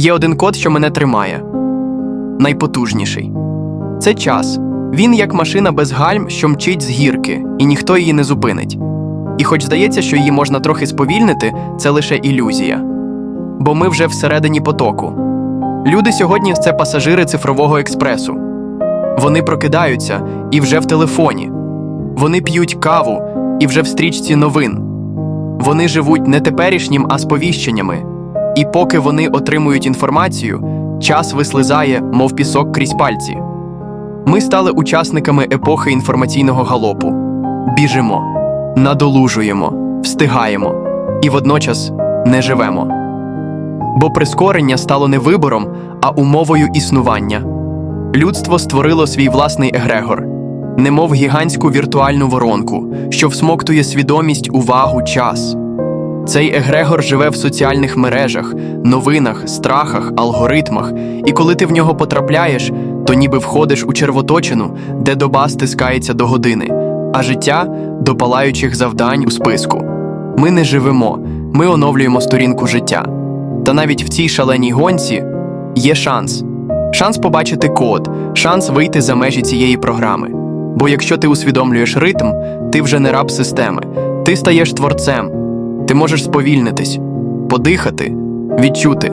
Є один код, що мене тримає найпотужніший. Це час. Він як машина без гальм, що мчить з гірки, і ніхто її не зупинить. І хоч здається, що її можна трохи сповільнити, це лише ілюзія. Бо ми вже всередині потоку. Люди сьогодні це пасажири цифрового експресу. Вони прокидаються і вже в телефоні. Вони п'ють каву і вже в стрічці новин. Вони живуть не теперішнім, а сповіщеннями. І поки вони отримують інформацію, час вислизає, мов пісок крізь пальці. Ми стали учасниками епохи інформаційного галопу. Біжимо, надолужуємо, встигаємо і водночас не живемо. Бо прискорення стало не вибором, а умовою існування. Людство створило свій власний егрегор, немов гігантську віртуальну воронку, що всмоктує свідомість, увагу, час. Цей егрегор живе в соціальних мережах, новинах, страхах, алгоритмах, і коли ти в нього потрапляєш, то ніби входиш у червоточину, де доба стискається до години, а життя до палаючих завдань у списку. Ми не живемо, ми оновлюємо сторінку життя. Та навіть в цій шаленій гонці є шанс. Шанс побачити код, шанс вийти за межі цієї програми. Бо якщо ти усвідомлюєш ритм, ти вже не раб системи, ти стаєш творцем. Ти можеш сповільнитись, подихати, відчути.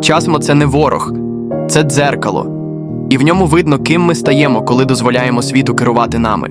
Часом це не ворог, це дзеркало. І в ньому видно, ким ми стаємо, коли дозволяємо світу керувати нами.